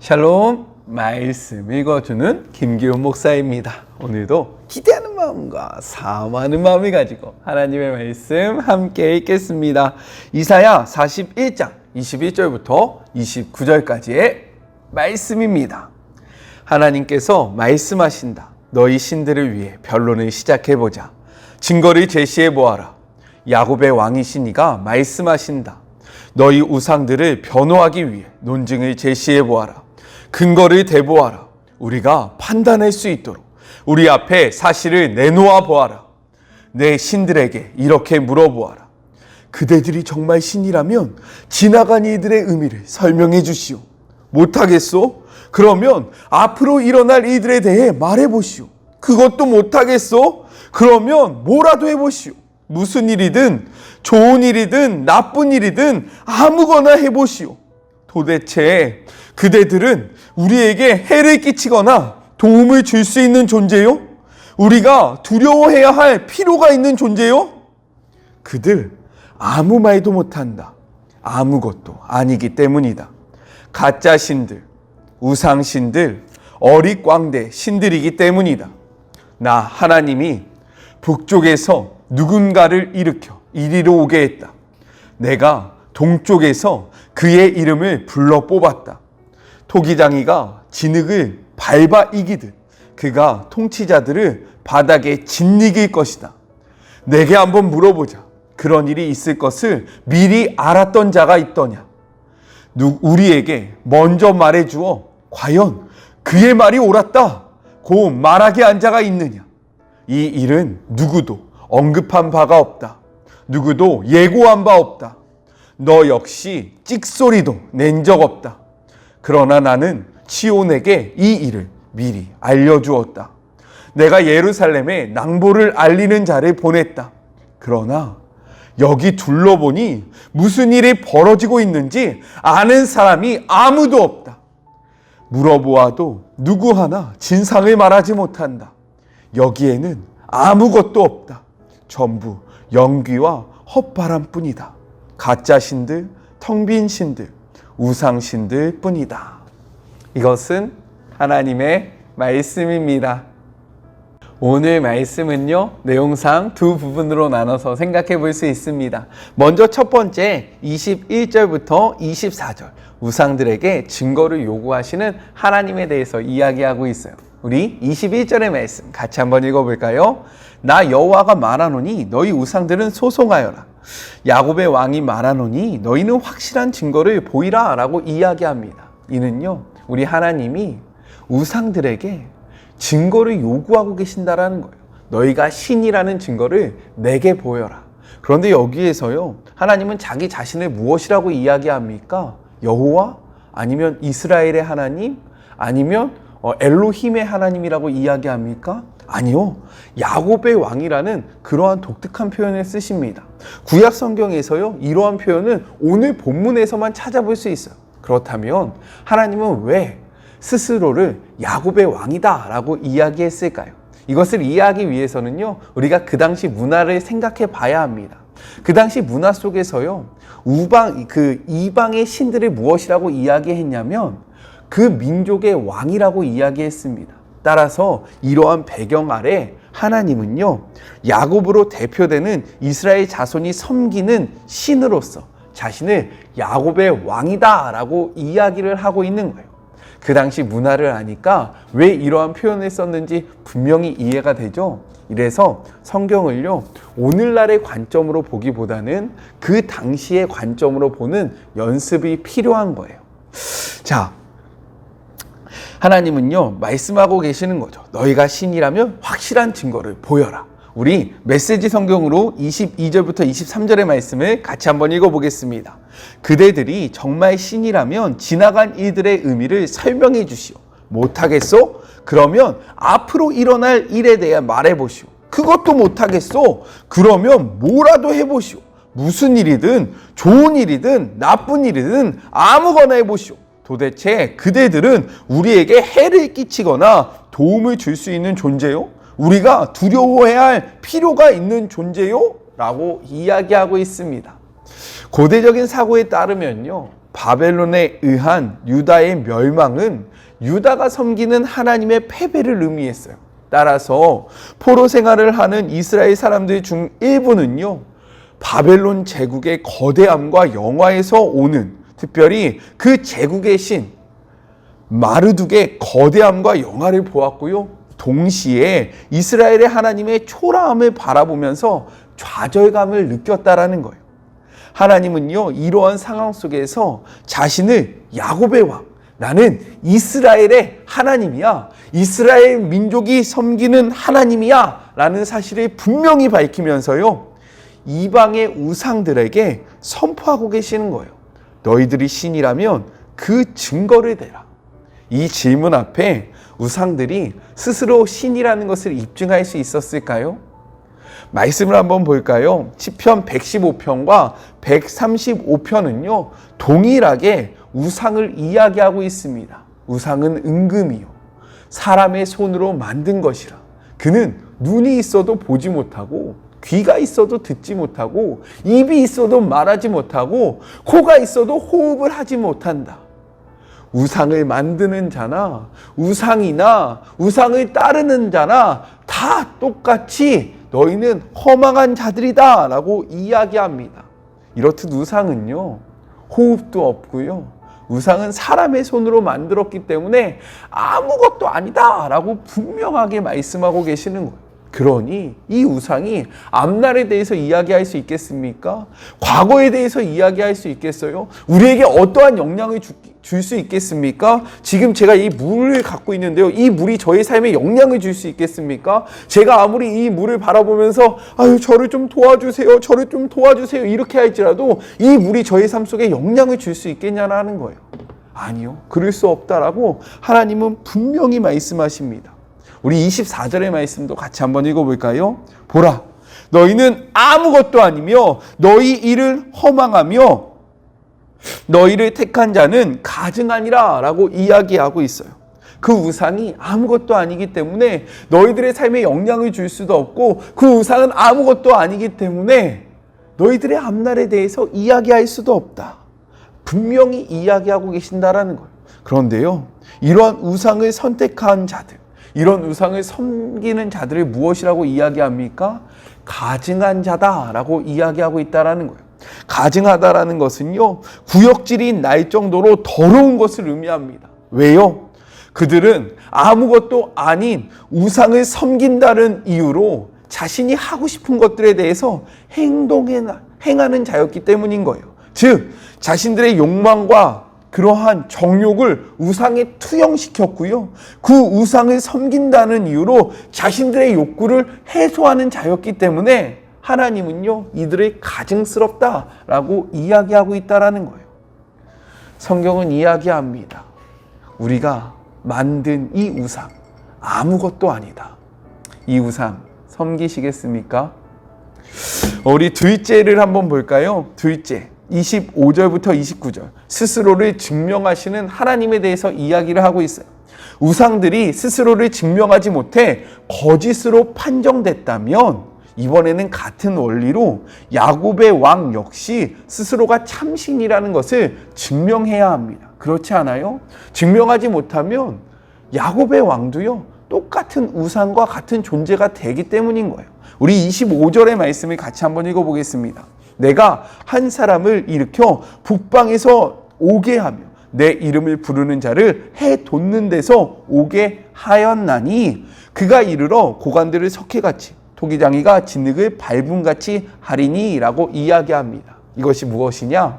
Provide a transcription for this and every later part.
샬롬 말씀 읽어주는 김기훈 목사입니다. 오늘도 기대하는 마음과 사모하는 마음을 가지고 하나님의 말씀 함께 읽겠습니다. 이사야 41장 21절부터 29절까지의 말씀입니다. 하나님께서 말씀하신다. 너희 신들을 위해 변론을 시작해 보자. 증거를 제시해 보아라. 야곱의 왕이신 이가 말씀하신다. 너희 우상들을 변호하기 위해 논증을 제시해 보아라. 근거를 대보아라. 우리가 판단할 수 있도록 우리 앞에 사실을 내놓아 보아라. 내 신들에게 이렇게 물어보아라. 그대들이 정말 신이라면 지나간 이들의 의미를 설명해 주시오. 못하겠소? 그러면 앞으로 일어날 이들에 대해 말해 보시오. 그것도 못하겠소? 그러면 뭐라도 해 보시오. 무슨 일이든 좋은 일이든 나쁜 일이든 아무거나 해 보시오. 도대체 그대들은 우리에게 해를 끼치거나 도움을 줄 수 있는 존재요? 우리가 두려워해야 할 필요가 있는 존재요? 그들 아무 말도 못한다. 아무것도 아니기 때문이다. 가짜 신들, 우상 신들, 어릿광대 신들이기 때문이다. 나 하나님이 북쪽에서 누군가를 일으켜 이리로 오게 했다. 내가 동쪽에서 그의 이름을 불러 뽑았다. 토기장이가 진흙을 밟아 이기듯 그가 통치자들을 바닥에 짓이길 것이다. 내게 한번 물어보자. 그런 일이 있을 것을 미리 알았던 자가 있더냐? 누, 우리에게 먼저 말해 주어 과연 그의 말이 옳았다. 고 말하게 한 자가 있느냐? 이 일은 누구도 언급한 바가 없다. 누구도 예고한 바 없다. 너 역시 찍소리도 낸 적 없다. 그러나 나는 치온에게 이 일을 미리 알려주었다. 내가 예루살렘에 낭보를 알리는 자를 보냈다. 그러나 여기 둘러보니 무슨 일이 벌어지고 있는지 아는 사람이 아무도 없다. 물어보아도 누구 하나 진상을 말하지 못한다. 여기에는 아무것도 없다. 전부 연기와 헛바람뿐이다. 가짜 신들, 텅 빈 신들, 우상 신들 뿐이다. 이것은 하나님의 말씀입니다. 오늘 말씀은요, 내용상 두 부분으로 나눠서 생각해 볼 수 있습니다. 먼저 첫 번째, 21절부터 24절, 우상들에게 증거를 요구하시는 하나님에 대해서 이야기하고 있어요. 우리 21절의 말씀 같이 한번 읽어볼까요? 나 여호와가 말하노니 너희 우상들은 소송하여라. 야곱의 왕이 말하노니 너희는 확실한 증거를 보이라 라고 이야기합니다. 이는요, 우리 하나님이 우상들에게 증거를 요구하고 계신다라는 거예요. 너희가 신이라는 증거를 내게 보여라. 그런데 여기에서요, 하나님은 자기 자신을 무엇이라고 이야기합니까? 여호와? 아니면 이스라엘의 하나님? 아니면 어, 엘로힘의 하나님이라고 이야기합니까? 아니요. 야곱의 왕이라는 그러한 독특한 표현을 쓰십니다. 구약 성경에서요, 이러한 표현은 오늘 본문에서만 찾아볼 수 있어요. 그렇다면 하나님은 왜 스스로를 야곱의 왕이다라고 이야기했을까요? 이것을 이해하기 위해서는요, 우리가 그 당시 문화를 생각해 봐야 합니다. 그 당시 문화 속에서요, 우방, 그 이방의 신들을 무엇이라고 이야기했냐면, 그 민족의 왕이라고 이야기했습니다. 따라서 이러한 배경 아래 하나님은요, 야곱으로 대표되는 이스라엘 자손이 섬기는 신으로서 자신을 야곱의 왕이다라고 이야기를 하고 있는 거예요. 그 당시 문화를 아니까 왜 이러한 표현을 썼는지 분명히 이해가 되죠. 이래서 성경을요, 오늘날의 관점으로 보기보다는 그 당시의 관점으로 보는 연습이 필요한 거예요. 자, 하나님은요, 말씀하고 계시는 거죠. 너희가 신이라면 확실한 증거를 보여라. 우리 메시지 성경으로 22절부터 23절의 말씀을 같이 한번 읽어보겠습니다. 그대들이 정말 신이라면 지나간 일들의 의미를 설명해 주시오. 못하겠소? 그러면 앞으로 일어날 일에 대해 말해보시오. 그것도 못하겠소? 그러면 뭐라도 해보시오. 무슨 일이든 좋은 일이든 나쁜 일이든 아무거나 해보시오. 도대체 그대들은 우리에게 해를 끼치거나 도움을 줄 수 있는 존재요? 우리가 두려워해야 할 필요가 있는 존재요? 라고 이야기하고 있습니다. 고대적인 사고에 따르면요. 바벨론에 의한 유다의 멸망은 유다가 섬기는 하나님의 패배를 의미했어요. 따라서 포로 생활을 하는 이스라엘 사람들 중 일부는요, 바벨론 제국의 거대함과 영화에서 오는 특별히 그 제국의 신 마르둑의 거대함과 영화를 보았고요. 동시에 이스라엘의 하나님의 초라함을 바라보면서 좌절감을 느꼈다라는 거예요. 하나님은요, 이러한 상황 속에서 자신을 야곱의 왕, 나는 이스라엘의 하나님이야. 이스라엘 민족이 섬기는 하나님이야. 라는 사실을 분명히 밝히면서요, 이방의 우상들에게 선포하고 계시는 거예요. 너희들이 신이라면 그 증거를 대라. 이 질문 앞에 우상들이 스스로 신이라는 것을 입증할 수 있었을까요? 말씀을 한번 볼까요? 시편 115편과 135편은요. 동일하게 우상을 이야기하고 있습니다. 우상은 은금이요. 사람의 손으로 만든 것이라. 그는 눈이 있어도 보지 못하고 귀가 있어도 듣지 못하고 입이 있어도 말하지 못하고 코가 있어도 호흡을 하지 못한다. 우상을 만드는 자나 우상이나 우상을 따르는 자나 다 똑같이 너희는 허망한 자들이다 라고 이야기합니다. 이렇듯 우상은요, 호흡도 없고요. 우상은 사람의 손으로 만들었기 때문에 아무것도 아니다 라고 분명하게 말씀하고 계시는 거예요. 그러니 이 우상이 앞날에 대해서 이야기할 수 있겠습니까? 과거에 대해서 이야기할 수 있겠어요? 우리에게 어떠한 영향을 줄 수 있겠습니까? 지금 제가 이 물을 갖고 있는데요. 이 물이 저의 삶에 영향을 줄 수 있겠습니까? 제가 아무리 이 물을 바라보면서 아유 저를 좀 도와주세요. 저를 좀 도와주세요. 이렇게 할지라도 이 물이 저의 삶 속에 영향을 줄 수 있겠냐라는 거예요. 아니요. 그럴 수 없다라고 하나님은 분명히 말씀하십니다. 우리 24절의 말씀도 같이 한번 읽어볼까요? 보라, 너희는 아무것도 아니며 너희 일을 허망하며 너희를 택한 자는 가증하니라 라고 이야기하고 있어요. 그 우상이 아무것도 아니기 때문에 너희들의 삶에 영향을 줄 수도 없고 그 우상은 아무것도 아니기 때문에 너희들의 앞날에 대해서 이야기할 수도 없다. 분명히 이야기하고 계신다라는 거예요. 그런데요, 이러한 우상을 선택한 자들, 이런 우상을 섬기는 자들을 무엇이라고 이야기합니까? 가증한 자다라고 이야기하고 있다라는 거예요. 가증하다라는 것은요, 구역질이 날 정도로 더러운 것을 의미합니다. 왜요? 그들은 아무것도 아닌 우상을 섬긴다는 이유로 자신이 하고 싶은 것들에 대해서 행동해, 행하는 자였기 때문인 거예요. 즉, 자신들의 욕망과 그러한 정욕을 우상에 투영시켰고요. 그 우상을 섬긴다는 이유로 자신들의 욕구를 해소하는 자였기 때문에 하나님은요, 이들을 가증스럽다라고 이야기하고 있다라는 거예요. 성경은 이야기합니다. 우리가 만든 이 우상, 아무것도 아니다. 이 우상, 섬기시겠습니까? 우리 둘째를 한번 볼까요? 둘째. 25절부터 29절. 스스로를 증명하시는 하나님에 대해서 이야기를 하고 있어요. 우상들이 스스로를 증명하지 못해 거짓으로 판정됐다면 이번에는 같은 원리로 야곱의 왕 역시 스스로가 참신이라는 것을 증명해야 합니다. 그렇지 않아요? 증명하지 못하면 야곱의 왕도요, 똑같은 우상과 같은 존재가 되기 때문인 거예요. 우리 25절의 말씀을 같이 한번 읽어보겠습니다. 내가 한 사람을 일으켜 북방에서 오게 하며 내 이름을 부르는 자를 해 돋는 데서 오게 하였나니 그가 이르러 고관들을 석회같이 토기장이가 진흙을 밟음같이 하리니라고 이야기합니다. 이것이 무엇이냐?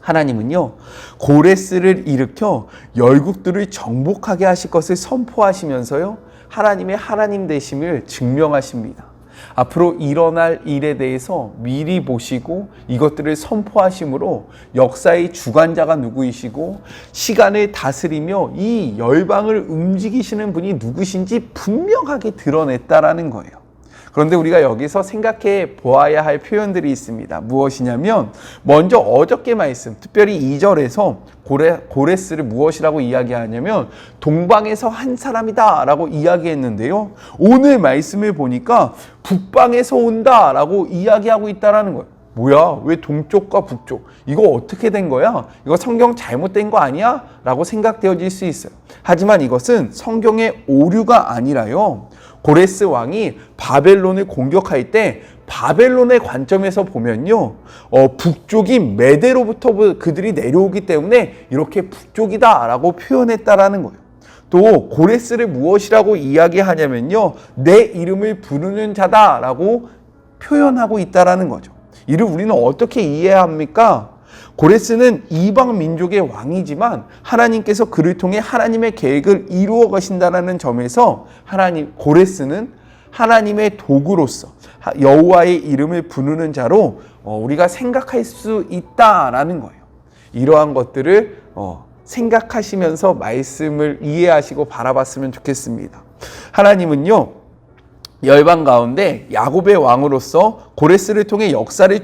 하나님은요 고레스를 일으켜 열국들을 정복하게 하실 것을 선포하시면서요 하나님의 하나님 되심을 증명하십니다. 앞으로 일어날 일에 대해서 미리 보시고 이것들을 선포하심으로 역사의 주관자가 누구이시고 시간을 다스리며 이 열방을 움직이시는 분이 누구신지 분명하게 드러냈다라는 거예요. 그런데 우리가 여기서 생각해 보아야 할 표현들이 있습니다. 무엇이냐면 먼저 어저께 말씀, 특별히 2절에서 고레, 고레스를 무엇이라고 이야기하냐면 동방에서 한 사람이다 라고 이야기했는데요. 오늘 말씀을 보니까 북방에서 온다 라고 이야기하고 있다라는 거예요. 뭐야? 왜 동쪽과 북쪽? 이거 어떻게 된 거야? 이거 성경 잘못된 거 아니야? 라고 생각되어질 수 있어요. 하지만 이것은 성경의 오류가 아니라요. 고레스 왕이 바벨론을 공격할 때 바벨론의 관점에서 보면요. 어, 북쪽이 메대로부터 그들이 내려오기 때문에 이렇게 북쪽이다라고 표현했다라는 거예요. 또 고레스를 무엇이라고 이야기하냐면요. 내 이름을 부르는 자다라고 표현하고 있다라는 거죠. 이를 우리는 어떻게 이해해야 합니까? 고레스는 이방 민족의 왕이지만 하나님께서 그를 통해 하나님의 계획을 이루어 가신다라는 점에서 하나님 고레스는 하나님의 도구로서 여호와의 이름을 부르는 자로 어, 우리가 생각할 수 있다라는 거예요. 이러한 것들을 어, 생각하시면서 말씀을 이해하시고 바라봤으면 좋겠습니다. 하나님은요. 열방 가운데 야곱의 왕으로서 고레스를 통해 역사를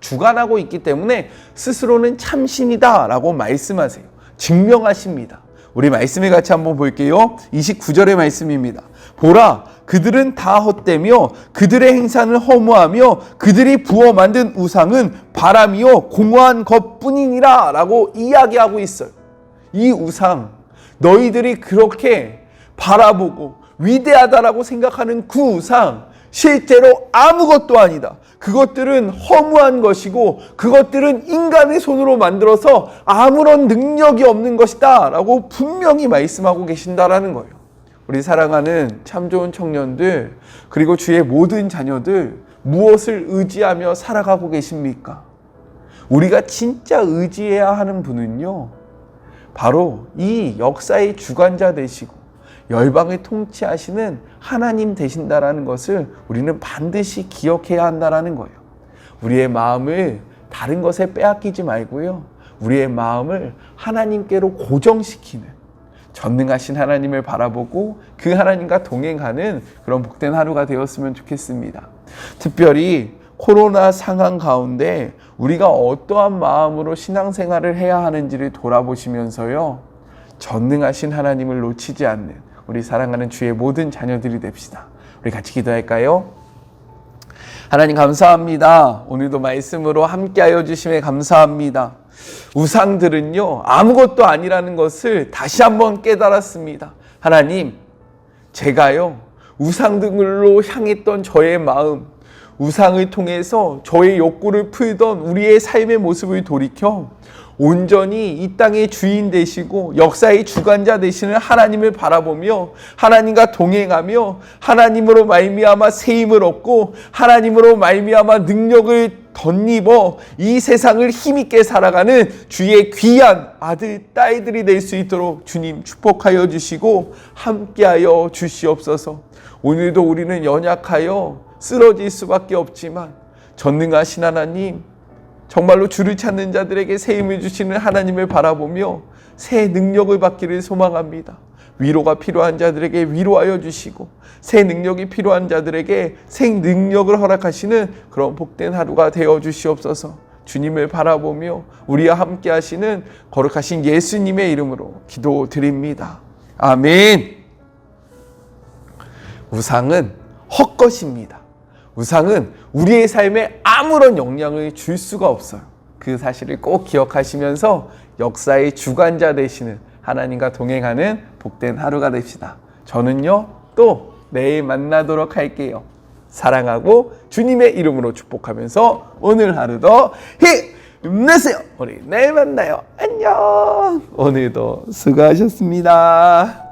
주관하고 있기 때문에 스스로는 참신이다라고 말씀하세요. 증명하십니다. 우리 말씀을 같이 한번 볼게요. 29절의 말씀입니다. 보라, 그들은 다 헛되며 그들의 행사는 허무하며 그들이 부어 만든 우상은 바람이요 공허한 것뿐이니라 라고 이야기하고 있어요. 이 우상, 너희들이 그렇게 바라보고 위대하다라고 생각하는 그 우상, 실제로 아무것도 아니다. 그것들은 허무한 것이고 그것들은 인간의 손으로 만들어서 아무런 능력이 없는 것이다 라고 분명히 말씀하고 계신다라는 거예요. 우리 사랑하는 참 좋은 청년들 그리고 주의 모든 자녀들 무엇을 의지하며 살아가고 계십니까? 우리가 진짜 의지해야 하는 분은요. 바로 이 역사의 주관자 되시고 열방을 통치하시는 하나님 되신다라는 것을 우리는 반드시 기억해야 한다라는 거예요. 우리의 마음을 다른 것에 빼앗기지 말고요. 우리의 마음을 하나님께로 고정시키는 전능하신 하나님을 바라보고 그 하나님과 동행하는 그런 복된 하루가 되었으면 좋겠습니다. 특별히 코로나 상황 가운데 우리가 어떠한 마음으로 신앙생활을 해야 하는지를 돌아보시면서요. 전능하신 하나님을 놓치지 않는 우리 사랑하는 주의 모든 자녀들이 됩시다. 우리 같이 기도할까요? 하나님 감사합니다. 오늘도 말씀으로 함께하여 주심에 감사합니다. 우상들은요, 아무것도 아니라는 것을 다시 한번 깨달았습니다. 하나님, 제가요, 우상들로 향했던 저의 마음, 우상을 통해서 저의 욕구를 풀던 우리의 삶의 모습을 돌이켜 온전히 이 땅의 주인 되시고 역사의 주관자 되시는 하나님을 바라보며 하나님과 동행하며 하나님으로 말미암아 새 힘을 얻고 하나님으로 말미암아 능력을 덧입어 이 세상을 힘있게 살아가는 주의 귀한 아들 딸들이 될 수 있도록 주님 축복하여 주시고 함께하여 주시옵소서. 오늘도 우리는 연약하여 쓰러질 수밖에 없지만 전능하신 하나님 정말로 주를 찾는 자들에게 새 힘을 주시는 하나님을 바라보며 새 능력을 받기를 소망합니다. 위로가 필요한 자들에게 위로하여 주시고 새 능력이 필요한 자들에게 새 능력을 허락하시는 그런 복된 하루가 되어 주시옵소서. 주님을 바라보며 우리와 함께 하시는 거룩하신 예수님의 이름으로 기도드립니다. 아멘. 우상은 헛것입니다. 우상은 우리의 삶에 아무런 영향을 줄 수가 없어요. 그 사실을 꼭 기억하시면서 역사의 주관자 되시는 하나님과 동행하는 복된 하루가 됩시다. 저는요, 또 내일 만나도록 할게요. 사랑하고 주님의 이름으로 축복하면서 오늘 하루도 힘내세요. 우리 내일 만나요. 안녕. 오늘도 수고하셨습니다.